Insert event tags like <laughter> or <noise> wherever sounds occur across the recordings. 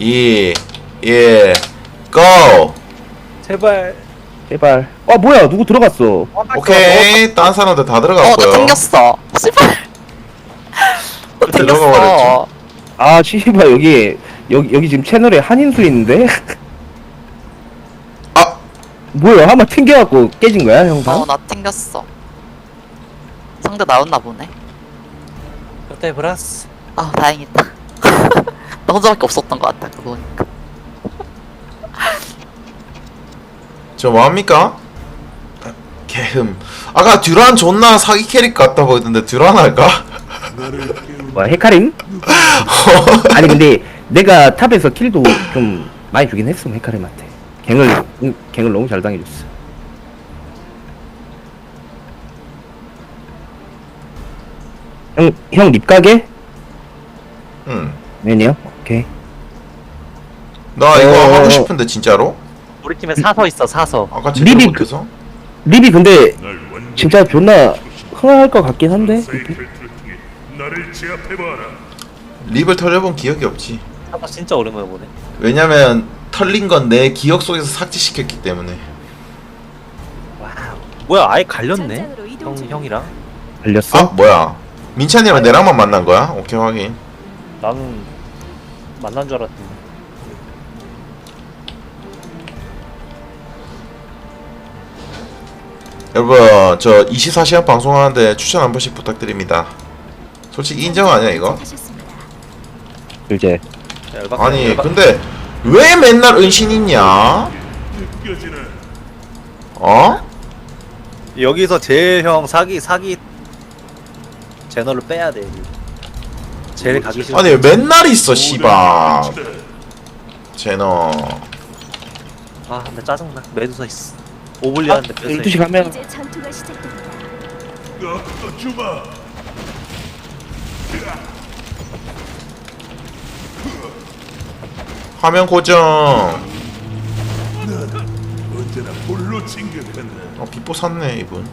2 1 고! 제발. 제발. 아 뭐야 누구 들어갔어? 오케이 딴 사람들 다 들어갔고요 튕겼어. 씨발. 나 들어가 튕겼어. 버렸죠. 아 씨발 여기 여기 여기 지금 채널에 한인수 있는데? <laughs> 아! 뭐야 한번 튕겨갖고 깨진 거야 형상? 어, 나 튕겼어. 상대 나였나 보네. 그때 브라스. 아, 다행이다. 나 혼자밖에 없었던 것 같다, 그거 보니까. 저 뭐합니까? 개흠 아까 듀란 존나 사기 캐릭 같다 보이던데 듀란 할까? 뭐야 헤카림? <laughs> 아니 근데 내가 탑에서 킬도 좀 많이 주긴 했어 헤카림한테. 갱을 응, 갱을 너무 잘 당해줬어. 형 형 립가게? 응. 왜냐? 오케이. 나 이거 어. 하고 싶은데 진짜로? 우리 팀에 사서 있어 사서. 아까 제대로 리빅 못해서? 립이 근데 진짜 존나 흥할 것 같긴 한데. 나를 제압해봐라. 립을 털려본 기억이 없지 사서 진짜 오랜만에 보네. 왜냐면 털린 건 내 기억 속에서 삭제시켰기 때문에 와우. 뭐야 아예 갈렸네. 전장으로 이동 형 중. 형이랑. 걸렸어? 아 뭐야 민찬이랑 내랑만 만난 거야? 오케이 확인 나는 만난 줄 알았는데. 여러분 저 24시간 방송하는데 추천 한 번씩 부탁드립니다 솔직히 인정 아니야 이거? 열받게 아니 열받- 근데 왜 맨날 은신 있냐? 느껴지는 어? 여기서 제일 형 사기 사기 채널을 빼야 돼. 제일 가기 싫어. 아니 왜 맨날 있어 씨발 제너 아 근데 짜증나. 메두사 있어. 오블리한테 뺐어. 12시 가면 이제 전투가 시작됩니다. 주마. 화면 고정 언제나 홀로 진격한다. 어 비포 샀네 이분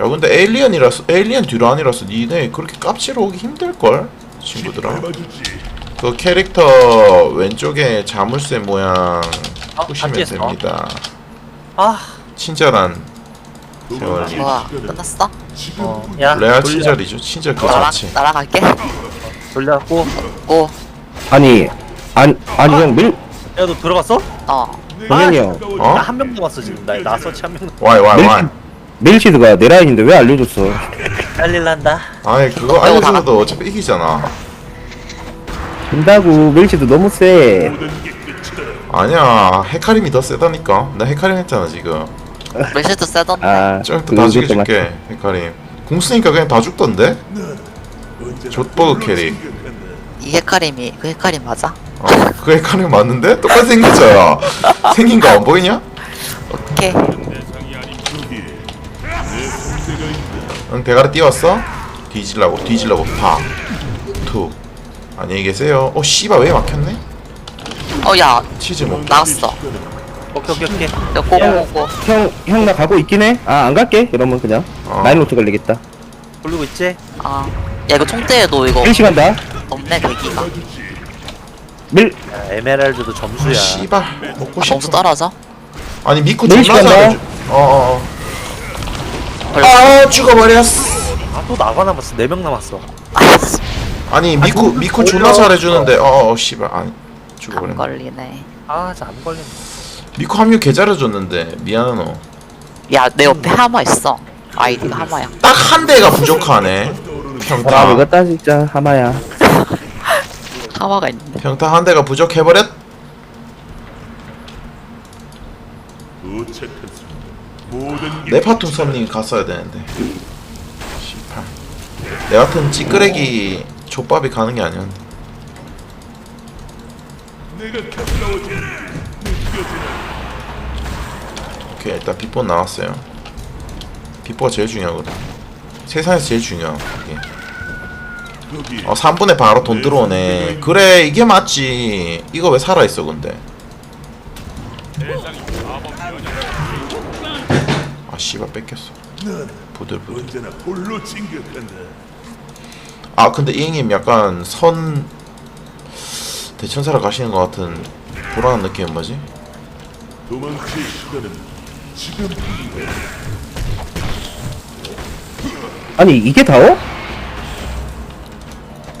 야 근데 에일리언이라서 에일리언 듀란이라서 니네 그렇게 깝치러 오기 힘들걸 친구들아. 그 캐릭터 왼쪽에 자물쇠 모양 어, 보시면 반지했어. 됩니다 아. 친절한 세월님 뭐야, 끝났어? 어. 야. 레알 돌려. 친절이죠 친절 그 나랑, 자체 날아갈게. 돌려갖고. 오, 아니 아니 아니 형 밀 야 너 들어갔어? 어. 동현이 형 어? 나 한 명 남았어 지금. 나 나 서치 한 명. 남- 와이 와이 와이 멜시드가 내 라인인데 왜 알려줬어? 잘릴란다. 아니 그거 알려줘도 어차피 이기잖아 된다고 멜시드 너무 세. 아니야 헤카림이 더 세다니까 나 헤카림 했잖아 지금 메시드 세던데. 아 좀 이따 다 그것도 맞- 죽여줄게 헤카림 공 쓰니까 그냥 다 죽던데? 족버그. 진격한다. 이 헤카림이, 그 헤카림 맞아? 어, 그 헤카림 맞는데? 똑같이 생겼잖아 생긴 거 안 보이냐? 오케이. 여기에 내 상대가 있다. 응 대가리 띄웠어? 뒤질라고 뒤질라고 팍툭 안녕히 계세요 어 씨발 왜 막혔네? 어, 야, 치즈 먹 나왔어. 오케이 오케이 오케이. 야, 고고고고. 형, 형 나 가고 있긴 해. 아, 안 갈게. 이러면 그냥. 어. 마이노트 걸리겠다. 돌리고 있지? 아. 야, 이거 총대에도 이거 1시 간다. 없네, 대기가. 밀, 야, 에메랄드도 아, 점수야. 씨발 먹고 아, 점수 싶어 떨어져? 아니 네 존나 시간 잘해줘 어어어 걸려. 아 죽어버렸어 아또 나가 남았어. 네 명 남았어. 아니 미쿠 미쿠 존나. 잘해주는데 어어 씨발 아니 안 죽어버렸네 걸리네. 아, 저안 걸렸네. 미쿠 합류 개 잘해줬는데 미안하노 야, 내 옆에 하마 있어. 아이디가 하마야. 딱한 대가 부족하네 아, 평타 이거다 진짜 하마야. <laughs> 하마가 있는데. 평타 한 대가 부족해버렸 도착한 순간 모든 게 네파툼 섬님 갔어야 되는데. 씨발. 내 같은 찌끄레기 족밥이 가는 게 아니었는데 오케이 일단 빗본 나왔어요. 빗보가 제일 중요하거든. 세상에서 제일 중요한 게. 여기 어 3분에 바로 돈 들어오네. 그래 이게 맞지. 이거 왜 살아있어 근데? 아 씨발 뺏겼어 난 부들부들 언제나 홀로 진격한다. 아 근데 이 형님 약간 선 대천사로 가시는 것 같은 불안한 느낌은 뭐지? 도망칠 시간은 지금뿐이다. 아니 이게 다어?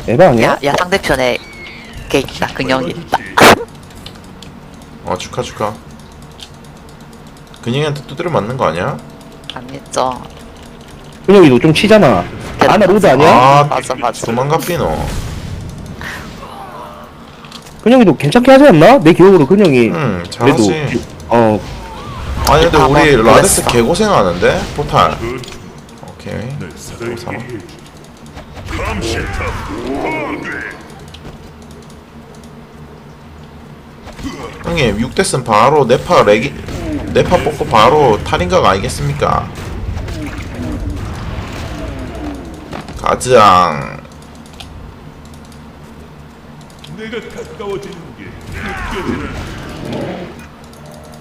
에바 아니야? 야, 야 상대편에 걔 있다. 근영이 있다. 어 <laughs> 축하 축하 근영이한테 두드려 맞는 거 아니야? 아니죠. 근영이도 좀 치잖아 아나 로드 아니야? 아 맞아 맞아. 도망갑비 너 근영이도 괜찮게 하지 않나? 내 기억으로 근영이 응 그래도 잘하지 어 아니 근데 아, 우리 뭐, 라데스 그랬어. 개고생하는데 포탈 오케이. 삼아. 파괴. 형님 6대슨 바로 네파 레기 네파 뽑고 바로 탈인각 아니겠습니까? 가즈앙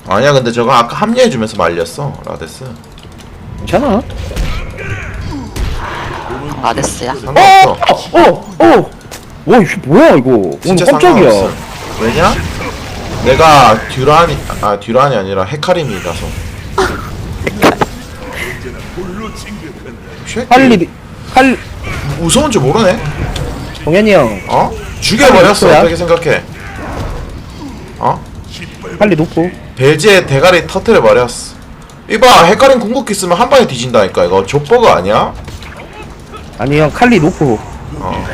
아니야 근데 저거 아까 합류해주면서 말렸어 라데스 괜찮아 아데스야. 상관없어 어! 어! 와 이게 뭐야 이거 오늘 진짜 깜짝이야 상관없어 왜냐? 내가 듀란이 아 듀란이 아니라 헤카림이라서. <laughs> 새끼 칼리 칼 무서운 줄 모르네. 동현이 형. 어? 죽여버렸어. 어떻게 생각해? 어? 칼리 놓고. 벨지의 대가리 터트려 버렸어. 이봐 헤카림 궁극기 쓰면 한 방에 뒤진다니까. 이거 족버거 아니야? 아니 형 칼리 놓고. 어.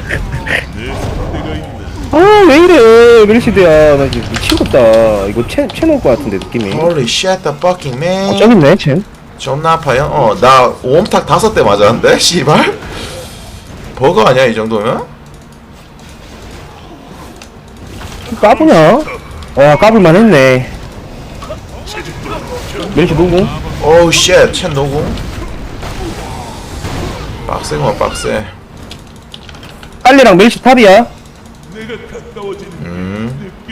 아왜 이래? 멜시드야. 나 지금 미치겠다. 이거 채, 채 놓을 것 같은데 느낌이. Holy shit the fucking man. 어 저기 있네 쟤 존나 아파요? 어나 오음탁 다섯 대 맞았는데 <laughs> 씨발. 버거 아니야 이 정도면? 까부냐? 와 까불만 했네. 멜시 누구? 오우 쉣 첸노궁 빡세구만 빡세. 칼리랑 멜시 탑이야 내가 가까워지는 음. 게 느껴지는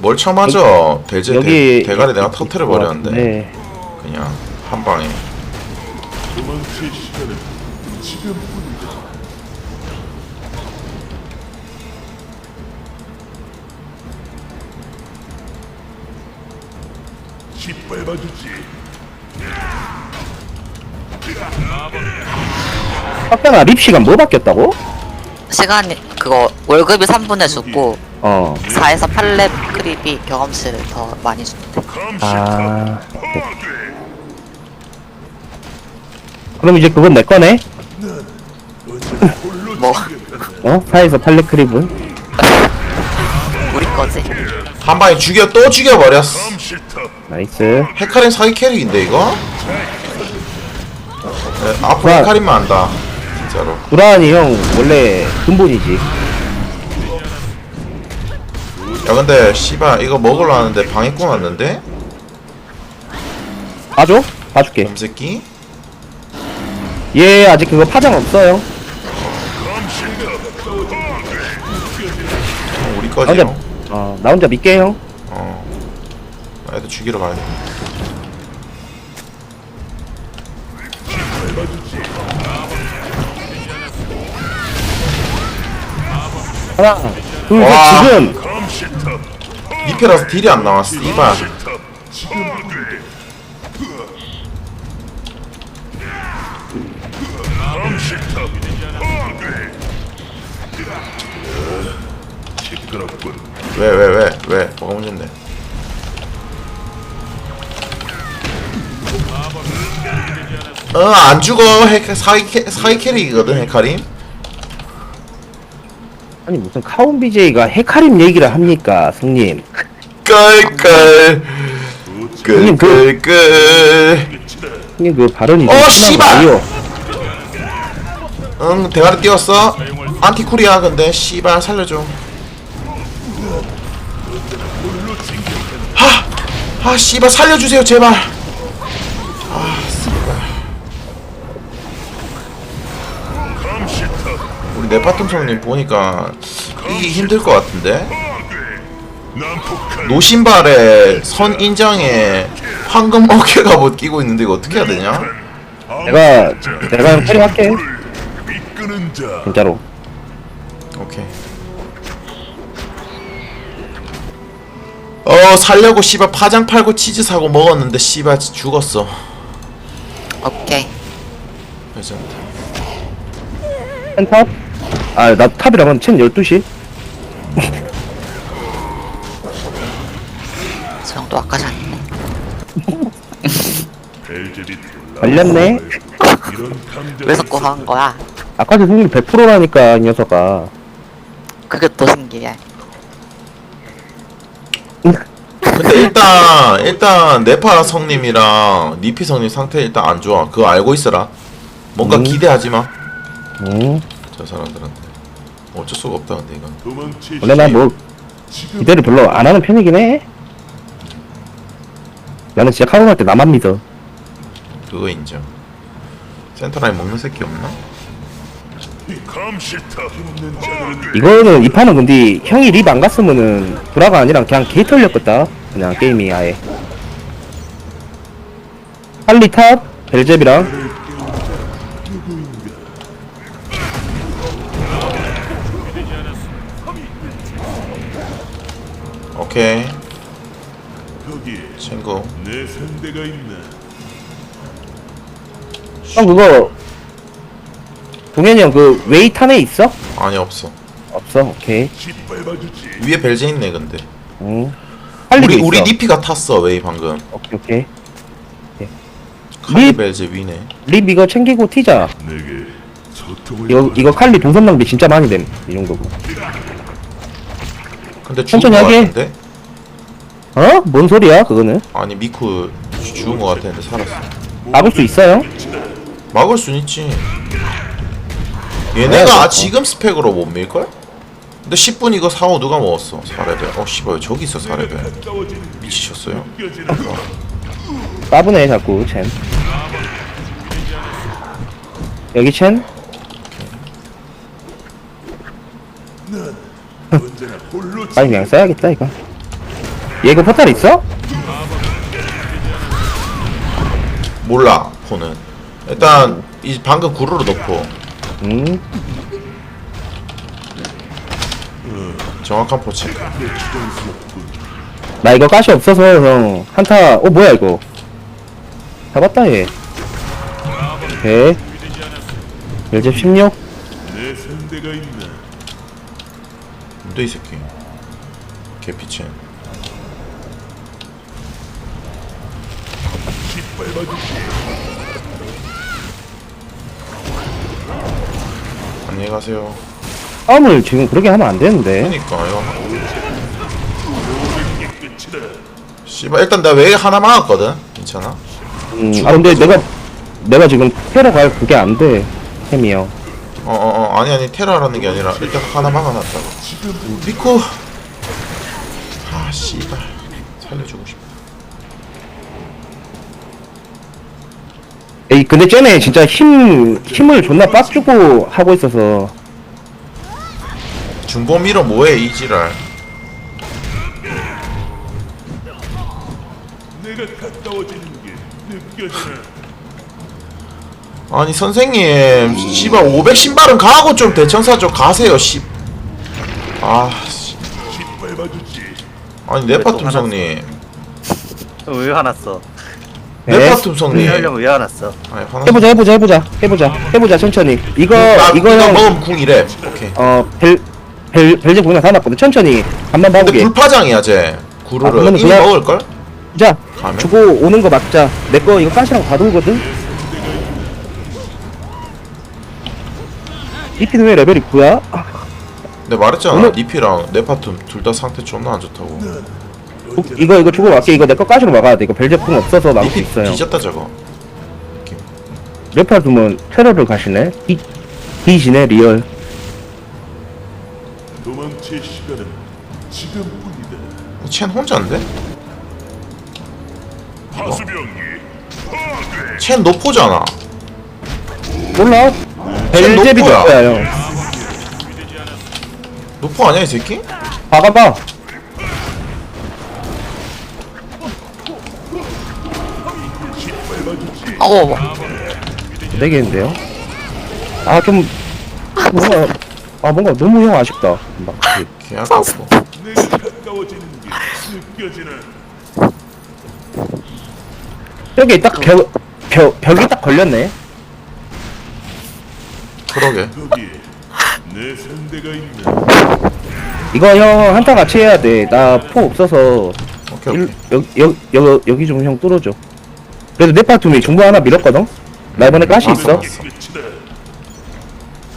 뭘 쳐맞아 벨제 여기 대, 대가리 내가 터트려 버렸는데 네 그냥 한 방에 도망칠 시간은 지금뿐이다. 짓밟아주지. 빡가나 립 시간 뭐 바뀌었다고? 시간이 그거 월급이 3분의 주고 어 4에서 8렙 크립이 경험치를 더 많이 준대. 아 그럼 이제 그건 내 거네? <laughs> 뭐 어? 4에서 8렙 크립은? 우리 거지. 한 방에 죽여 또 죽여버렸어 나이스 헤카림 사기 캐릭인데 이거? 네, 앞으로 와. 헤카림만 한다 진짜로 브라운이 형 원래 근본이지 야 근데 씨발 이거 먹으려 하는데 방해꾼 왔는데? 봐줘? 봐줄게 놈새끼? 얘 아직 그거 파장 없어요 어, 우리 나 거지 혼자 형 어, 나 혼자 믿게 형 어. 애들 죽이러 가야 돼 하나 둘 셋 와. 지금 감시탑 미페라서 딜이 안 나왔어. 시끄럽군. 왜왜 왜 왜 뭐가 문제인데 어안 죽어 헤 사기 캐 사기 캐릭이거든 헤카림 아니 무슨 카운 BJ가 헤카림 얘기를 합니까 성님? 끌끌 형님, 그- 형님 그 발언이 어, 좀 심한 거 씨발! 아니요? 응 대가리 띄웠어? 안티쿨이야 근데. 씨발 살려줘. 하! 아 씨발 살려주세요 제발 근데 네파톰 성님 보니까 이게 힘들 것 같은데? 노신발에 선 인장에 황금 어깨가 못 끼고 있는데 이거 어떻게 해야 되냐? 내가 내가 처리할게. 진짜로. 오케이. 어 살려고 씨발 파장 팔고 치즈 사고 먹었는데 씨발 죽었어. 오케이. 네, 괜찮다 펜탑 아, 나 탑이라면 첸 12시? 저 형도 아까 잤네. 걸렸네? 왜 자꾸 하는 거야? 아까 전 승률 100%라니까, 이 녀석아. 그게 또 신기해. 근데 일단 일단 네파 성님이랑 니피 성님 상태 일단 안 좋아 그거 알고 있어라 뭔가 음. 기대하지 마저 응. 사람들한테 어쩔 수가 없다 근데 이건 원래 난 뭐, 기대를 별로 안 하는 편이긴 해. 나는 진짜 카운할 때 나만 믿어. 그거 인정 센터라인 먹는 새끼 없나? 자들은 이거는, 이 판은 근데, 형이 립 안 갔으면은, 브라가 아니라 그냥 개 털렸겠다. 그냥 게임이 아예. 할리 탑, 벨제비랑, 오케이 친구 내 상대가 있나 형 그거, 동현이 형 그, 웨이 탄에 있어? 아니 없어 없어, 오케이. 짓밟아주지 위에 벨제 있네 근데 응. 할리도 우리 있어. 우리 니피가 탔어 웨이 방금 오케이, 오케이. 칼리 립- 벨제 위네 립 이거 챙기고 튀자. 내게 이거, 이거 칼리 동선 낭비 진짜 많이 됨. 이 정도고. 근데 죽은 천천히 거 하게. 같은데? 어? 뭔 소리야, 그거는? 아니 미쿠 죽- 죽은 거 같았는데 살았어 막을 수 있어요? 막을 순 있지 네, 얘네가 뭐. 지금 스펙으로 못 밀걸? 근데 10분 이거 사오 누가 먹었어 4레벨 어 씨발 저기 있어 4레벨 가까워지는 게 미치셨어요? 까부네, 자꾸, 첸. 여기 홀로 빨리 그냥 써야겠다, 이거. 얘 이거 포탈 있어? 몰라 포는 일단 이 방금 구르르 넣고 음. 정확한 포 체크 나 이거 가시 없어서, 형. 한타, 어, 뭐야, 이거. 잡았다, 얘. 오케이. 열집 16? 내 상대가 있나 근데 이 새끼 개피첸 짓밟아주지 안녕히 가세요 싸움을 지금 그렇게 하면 안 되는데. 그니까 이거 이게 끝이다 씨발 일단 나왜 하나 막았거든 괜찮아? 음, 아, 근데 내가, 내가 지금 테러 갈 그게 안 돼. 형. 어어어 아니 아니 테러라는 게 아니라 일단 하나 막아놨다고 미쿠 아 씨발 살려주고 싶다 에이, 근데 쟤네 진짜 힘, 힘을 존나 빡 주고 하고 있어서. 중보 밀어 뭐해 이 지랄 게 느껴지나 아니 선생님 씨발 500 신발은 가고 좀 대청사 좀 가세요 씨. 아 씨. 짓밟아주지 아니 왜 네파 또 tum성님 왜 화났어? 네? 네파 tum성님 하려고 왜 화났어? 아니 화나 해보자, 해보자, 해보자, 해보자, 해보자, 천천히. 이거, 아, 이거 이거 형, 먹으면 궁이래 오케이 어, 벨, 벨, 벨제 다 났거든. 천천히. 한번 근데 봐보게. 불파장이야 쟤 아, 구르르 그러면 이미 그냥- 먹을 걸? 자, 가면? 주고 오는 거 막자. 내 거 이거 가시랑 다 돌거든? 이피는 왜 레벨이 9야? 내가 말했잖아 오늘- 니피랑 네파툼 둘 다 상태 존나 안 좋다고 이거, 이거 주고 갈게. 이거 내거 가시로 막아야 돼. 이거 벨제 풍 없어서 막을 수 있어요. 뒤졌다 저거 레파 두면 테러를 가시네? 이, 이지네, 리얼. 도망칠 시간은 지금뿐이다 첸 혼자인데? 파괴 첸 노포잖아 몰라? 벨제비도 노포야. 없어야, 형. 노포 아니야 이 새끼? 봐봐봐. 어, 되겠는데요? 아, 좀, 뭔가, 아, 뭔가 너무 형 아쉽다. 막, 개 아깝고? 여기 딱 벽, 벽, 벽이 딱 걸렸네. 그러게? 이거 형 한타 같이 해야 돼. 나 포 없어서 오케이 일, 오케이 여, 여, 여, 여기 좀 형 뚫어줘. 그래도 네파툼이 중부 하나 밀었거든? 나 이번에 가시 있어. 이게 끝이다.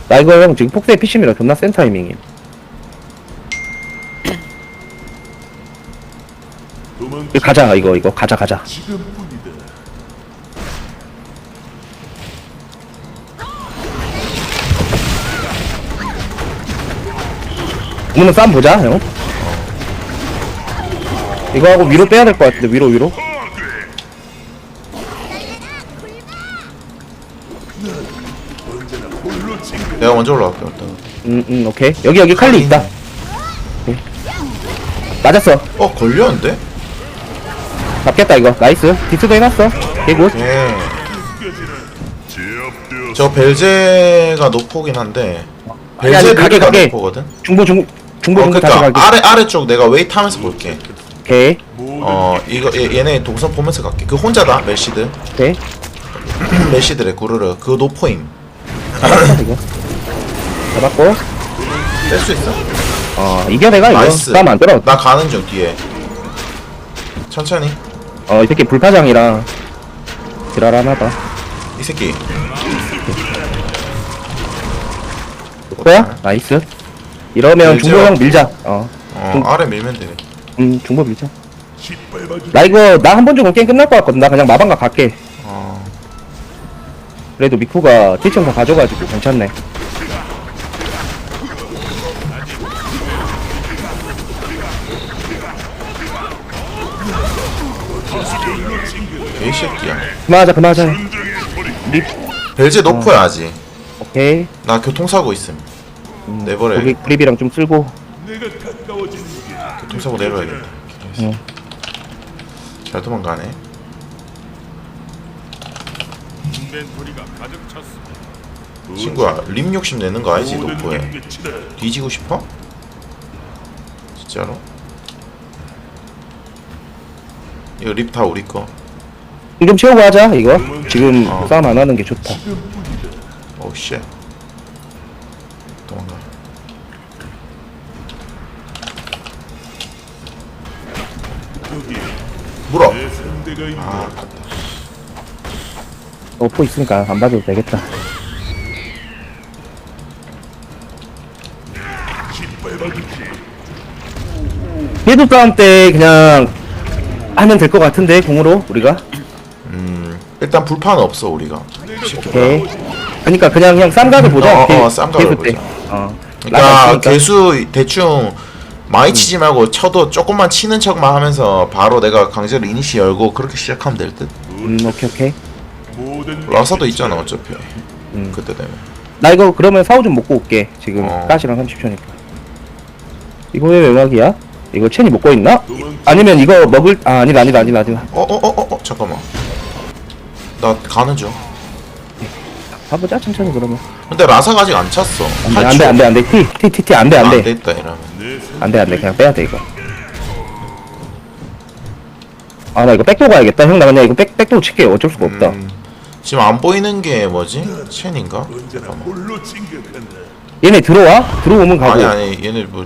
나 이거 형 지금 폭대 피심이라 존나 센 타이밍임. 이거 가자, 이거, 이거. 가자, 가자. 지금뿐이다. 오늘 싸움 보자, 형. 이거 하고 위로 빼야 될 것 같은데, 위로, 위로. 먼저 올라갈게 일단 음, 음, 오케이. 여기, 여기 칼리 있다. 오케이. 맞았어. 어 걸렸는데? 잡겠다, 이거. 나이스. 디스도 해놨어. 개굿. 예. 저 벨제가 노포긴 한데 아니, 아니, 벨제 가게, 가 가게. 노포거든? 중보, 중, 중보, 어 중보 다시 그니까 가기. 아래 아래쪽 내가 웨이트 하면서 볼게 오케이. 어 이거 얘, 얘네 동선 보면서 갈게 그 혼자다 메시드 오케이. <clears throat> 메시드래 구르르 그 노포임 잡았어, 이거. 잡았고. 뺄 수 있어 어, 이겨 내가 이거. 나이스 싸움 안 들어. 나 가는 중 뒤에 천천히 어, 이 새끼 불파장이랑 지랄하나 봐. 이 새끼 뭐야? 나이스. 이러면 밀죠. 중보 형 밀자. 어, 어 중- 아래 밀면 되네 음, 중보 밀자. 나 이거 나 한 번 주고 게임 끝날 것 같거든. 나 그냥 마방가 갈게. 어 그래도 미쿠가 티칭 다 가져가지고 괜찮네. 개새끼야 그만하자, 그만하자. 리, 벨제 노포야 아직 오케이. 나 교통사고 있음 내버려 거기 그립이랑 좀 쓸고. 교통사고 내버려야겠다 응. 잘 도망가네. 친구야 림 욕심 내는 거 알지 노포에. 뒤지고 싶어? 진짜로? 이거 립 다 우리 거. 좀 채우고 하자, 이거. 지금 어. 싸움 안 하는 게 좋다. 오우 쉣. 도망가. 물어. 아, 아깝다. 오포 있으니까 안 봐도 되겠다. 얘도 싸움 때 그냥 하면 될 것 같은데, 공으로, 우리가. 음, 일단 불판은 없어 우리가. 오케이. 그러니까 그냥 그냥 쌈각을 보자. 어, 어, 개- 쌈각을 개수 때. 보자. 어. 그러니까 나가 개수 대충 많이 치지 말고 쳐도 조금만 치는 척만 하면서 바로 내가 강제로 이니시 열고 그렇게 시작하면 될 듯. 음, 오케이, 오케이. 라사도. 있잖아 어차피. 음. 그때 되면. 나 이거 그러면 사우 좀 먹고 올게. 지금 어. 가시랑 30초니까. 이거 왜 외곽이야? 이거 체니 먹고 있나? 아니면 이거 먹을 아 아니다 아니다 아니다 아니다. 어, 어, 어, 어, 어, 잠깐만. 나 가는 중. 가보자 천천히 그러면. 근데 라사가 아직 안 찼어. 안돼 안돼 안돼 안돼 티티 티 티 안돼 안 안돼 됐다 이러면. 안돼 안돼 그냥 빼야 돼 이거. 아 나 이거 백도 가야겠다 형 나 그냥 이거 백 백도 칠게 어쩔 수가 없다. 음, 지금 안 보이는 게 뭐지? 첸인가? 얘네 들어와 들어오면 가고. 아니 아니 얘네 뭐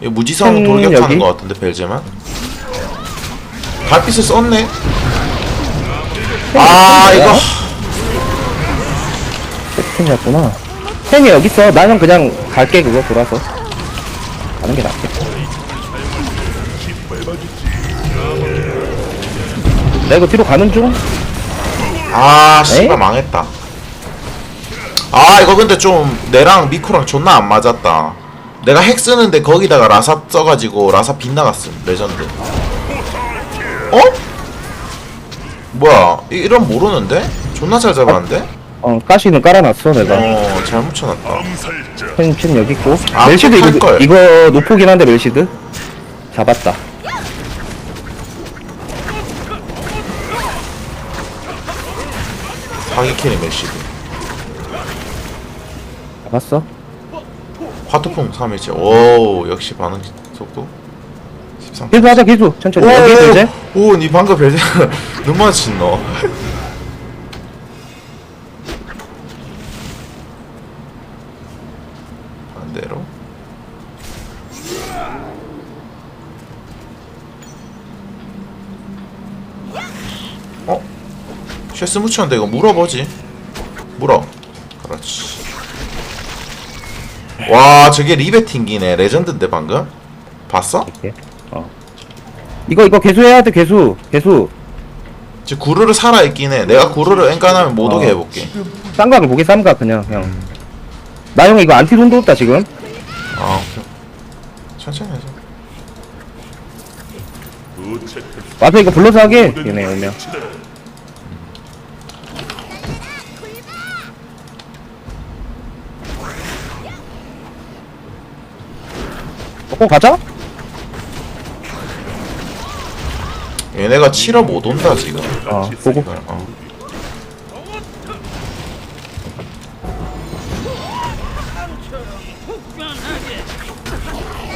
무지성 첸 돌격하는 여기? 것 같은데 벨제만 달빛을 썼네 아 이거 캔이었구나. 캔이 여기 있어. 나는 그냥 갈게 그거 돌아서. 가는 게 낫겠다. 나 이거 뒤로 가는 중. 아 에이? 씨발 망했다 아 이거 근데 좀 내랑 미쿠랑 존나 안 맞았다 내가 핵 쓰는데 거기다가 라사 써가지고 라사 빗나갔음 레전드 어? 뭐야 이- 이런 모르는데? 존나 잘 잡았는데? 어 가시는 깔아놨어 내가. 어 쳐놨다 암살자. 펜, 펜 여기 있고 아, 멜시드 이거. 이거 노포긴 한데 멜시드 잡았다 사기캐리 메시드 잡았어 화투풍 3일째 오 역시 반응 속도 13. 계속 하자 계속 천천히 여기 이제 오, 니 방금 별제 너. <laughs> 반대로. 어? 쉐스 묻혔는데 이거 물어보지. 물어. 그렇지. 와, 저게 리베팅기네. 레전드인데 방금? 봤어? 이거 이거 개수 해야 돼 개수 개수 지금 구르르 살아있긴 해. 내가 구르르 엔간하면 못 오게 어. 해볼게. 쌍각을 보게 쌍각 그냥 형. 나형 이거 안티 돈도 없다 지금. 아, 오케이. 천천히 하자. 와서 이거 불러서 하게 얘네 오면. 먹고 가자. 얘네가 치러 못 온다 지금. 어 보고. 어.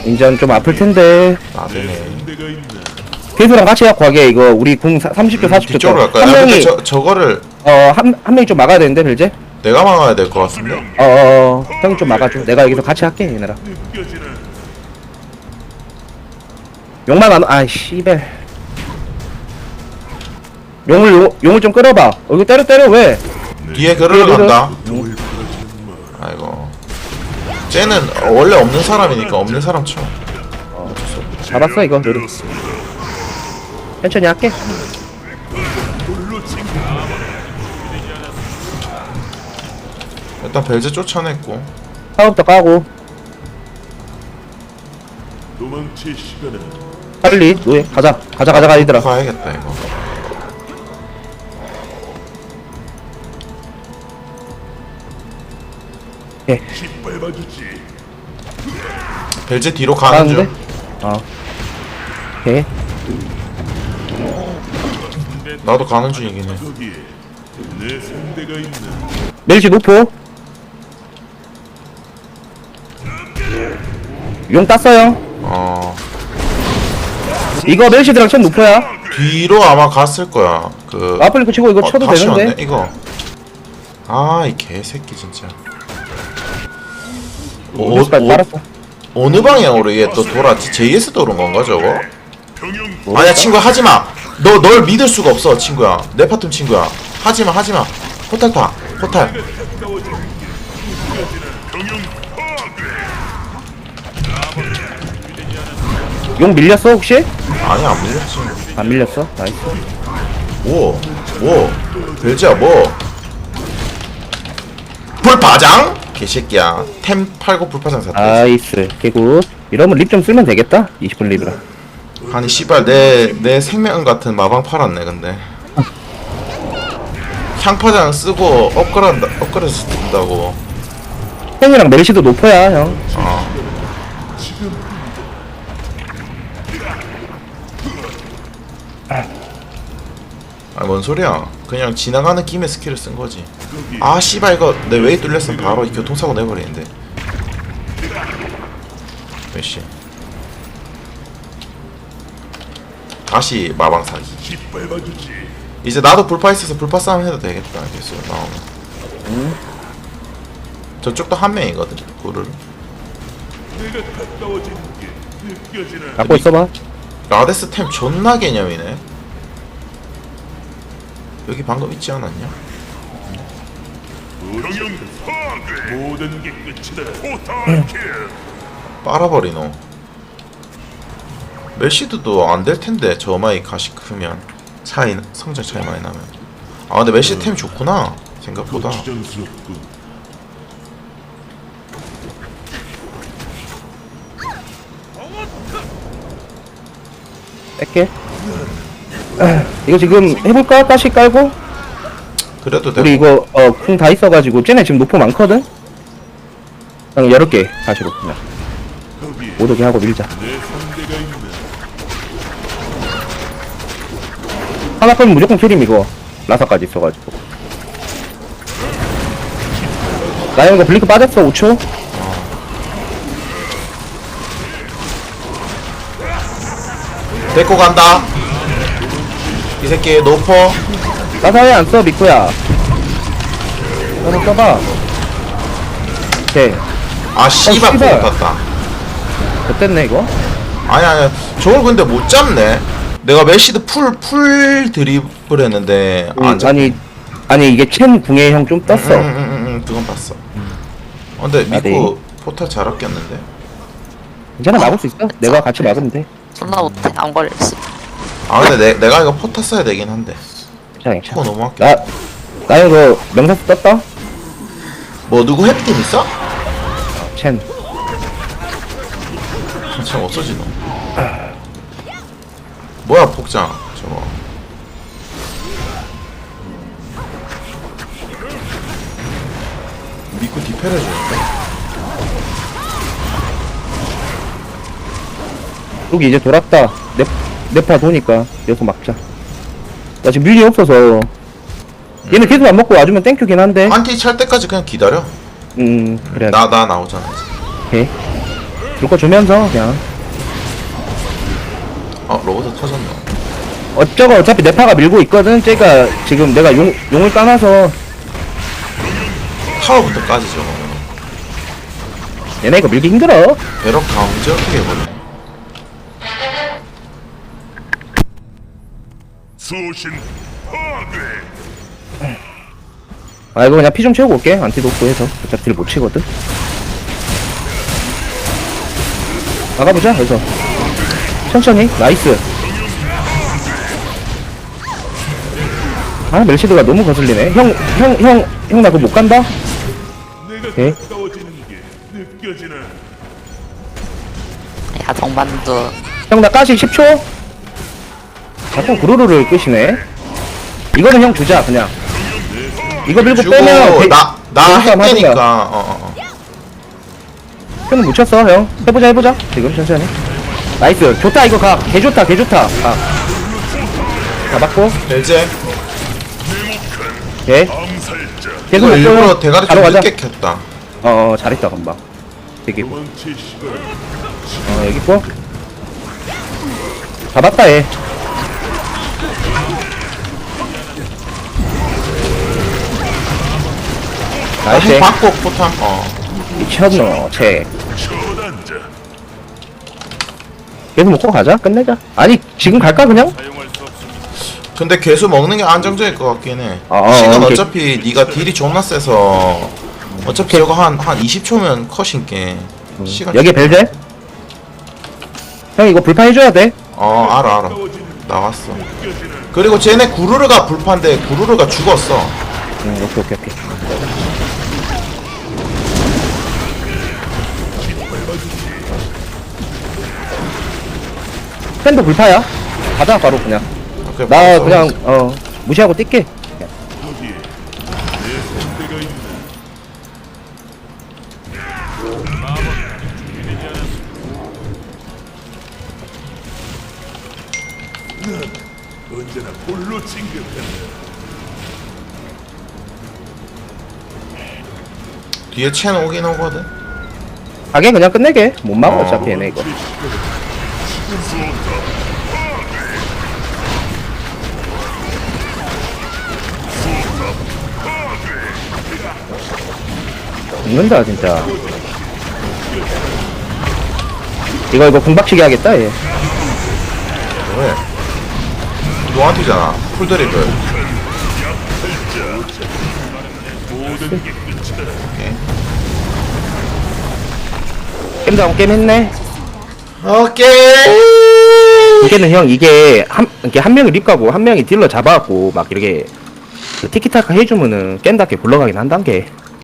인전 좀 아플 텐데. 나대네. 있나? 개수랑 같이 갖고 하게 이거 우리 궁 30초 40초 뒤쪽으로 갈까요? 한 아, 근데 명이 저 저거를 어한 한 명이 좀 막아야 되는데 별제. 내가 막아야 될 것 같은데. 어어 형이 좀 막아줘. 내가 여기서 같이 할게 얘네랑. 용만 안. 아이 씨발. 용을 용, 용을 좀 끌어봐. 여기 때려 때려 왜? 뒤에 그르르 뒤에 간다. 돌 부러지는 말. 아이고. 쟤는 원래 없는 사람이니까 없는 사람 쳐. 잡았어 이거 느리. 천천히 할게. 일단 벨제 쫓아냈고. 사업도 까고 도망칠 시간은 빨리 노예 가자 가자 가자 가이들아. 가야겠다 이거. 짓밟아주지. 벨제 뒤로 가는 가는데? 중. 어. 오케이. 나도 가는 중이긴 해. 내 상대가 있나? 멜시 노포. 용 땄어요. 어. 이거 멜시드랑 첫 노포야. 뒤로 아마 갔을 거야. 그. 아플리크 치고 이거 어, 쳐도 다시 되는데. 왔네, 이거. 아, 이 개새끼 진짜. 오, 멜시까지 오, 빨았어. 어느 방향으로 이게 또 돌았지? JS 도는 건가 저거? 아니야 친구야 하지마 너 널 믿을 수가 없어 친구야 내 파툼 친구야 하지마 하지마 포탈 타 포탈. 용 밀렸어 혹시? 아니 안 밀렸지 안 밀렸어. 나이스. 뭐? 뭐? 별지야 뭐? 불파장? 개새끼야 템 팔고 불파장 샀다 나이스. 개굿. 이러면 립 좀 쓰면 되겠다. 20분 립이라. 아니 씨발 내, 내 생명 같은 마방 팔았네 근데 향파장 쓰고 업그레이드, 업그레이드 쓴다고 형이랑 멜시도 노포야 형. 어. 아니 뭔 소리야 그냥 지나가는 김에 스킬을 쓴 거지 아 씨발 이거 내 웨이 뚫렸으면 바로 이 교통사고 내버리는데 몇시 다시 마방 사기 짓밟아주지. 이제 나도 불파 있어서 불파 싸움 해도 되겠다 계속 나오면 저쪽도 한 명이거든 느껴지는 갖고 있어봐. 라데스 템 존나 개념이네 여기 방금 있지 않았냐? 병영 파괴. 모든 게 끝이다. 포탈 킬. 빨아버리노 메시드도 안 될 텐데 저 마이 가시 크면 차이 성장 차이 많이 나면 아 근데 메시 템 좋구나 생각보다 부정스럽군. 뺄게. 이거 지금 해볼까? 가시 깔고? 그래도 우리 되고 이거 어 궁 다 있어가지고 쟤네 지금 노포 많거든? 그냥 여러 개 가시로 그냥 오게 하고 밀자. 하나 빼면 무조건 킬임 이거 라사까지 있어가지고. 나형 이거 블링크 빠졌어 5초. 데리고 간다 이 새끼 노퍼 나사 왜안 써, 미쿠야? 나도 써봐. 오케이. 아 씨발 씨발. 탔다 됐네, 이거. 아니 아니 저걸 근데 못 잡네 내가 메시드 풀 풀 드리블 했는데 음, 안 잡... 아니, 아니, 이게 첸 궁에 형좀 떴어. 응, 응, 응, 응, 그건 봤어 어, 근데 아, 미쿠 포탈 잘 아꼈는데 괜찮아, 막을 수 있어. 내가 같이 막으면 돼. 존나 못해. 안 걸렸어. 아 근데 내, 내가 이거 포탈 써야 되긴 한데 괜찮아, 괜찮아. 그거 너무 아껴 나, 나 이거 명사수 떴다? 뭐 누구 해피팀 있어? 첸. 참 없어지 너 뭐야 폭장 저거 미쿠 디펠 해주는데 여기 이제 돌았다. 네, 네파 도니까 여기서 막자. 나 지금 밀리 없어서. 얘는 계속 안 먹고 와주면 땡큐긴 한데. 안티 찰 때까지 그냥 기다려 음, 그래. 나 나 나오잖아 이제. 오케이. 줄거 주면서 그냥. 어 로봇 터졌네 어쩌고 어차피 네파가 밀고 있거든. 쟤가 지금 내가 용, 용을 까놔서 타워부터 까지 저거 얘네 이거 밀기 힘들어. 배럭 강제 어떻게 해버려 수신 파괴. 아 이거 그냥 피 좀 채우고 올게. 안티도 없고 해서 어차피 딜못 치거든. 나가보자. 그래서 천천히. 나이스. 아 멜시드가 너무 거슬리네. 형 형 형 형 나 그거 못 간다. 내가 오케이. 가까워지는 게 느껴지나? 야, 동반도. 형나 가시 10초. 자꾸 구르르를 끄시네. 이거는 형 주자 그냥. 이거 밀고 빼면 대- 나나 하든가. 핵되니까. 어어어. 표는 묻혔어 형. 해보자 해보자. 지금 천천히. 나이스. 좋다 이거 가개 좋다 개 좋다. 가 잡았고. 벨제. 개 암살자. 계속 이거 일부러 대가리 좀 바로 가자. 늦게 켰다. 어어 잘했다 금방. 되게. 어 여기 있고. 잡았다 얘 나이스 핵 받고 포탄 어 미쳤노 쟤. 계속 먹고 가자 끝내자 아니 지금 갈까 그냥? 근데 개수 먹는 게 안정적일 것 같긴 해. 어, 어, 시간 어, 어차피 네가 딜이 존나 세서 어차피 저거 한 한 20초면 컷인 게 시간 여기 벨제 형 이거 불판 해줘야 돼 어 알아 알아 나왔어. 그리고 쟤네 구르르가 불판데 구르르가 죽었어. 응, 오케이, 오케이, 오케이. 팬도 불파야. 가자, 바로 그냥. 그래, 나 봤어. 그냥, 어, 무시하고 뛸게. 언제나 볼로 진격한다. 뒤에 첸 오긴 오거든. 가게 그냥 끝내게. 못 막아, 어. 어차피 얘네 이거. 죽는다, 진짜. 이거, 이거 궁박치기 하겠다, 얘. 왜? 노한테잖아. 풀드리블. 모든 게 끝이다. 오케이. 게임도 하고 게임 했네. 오케이. 이게는 형 이게 한 이게 한 명이 립 가고 한 명이 딜러 잡아갖고 막 이렇게 그 티키타카 해주면은 깬다게 굴러가긴 한단게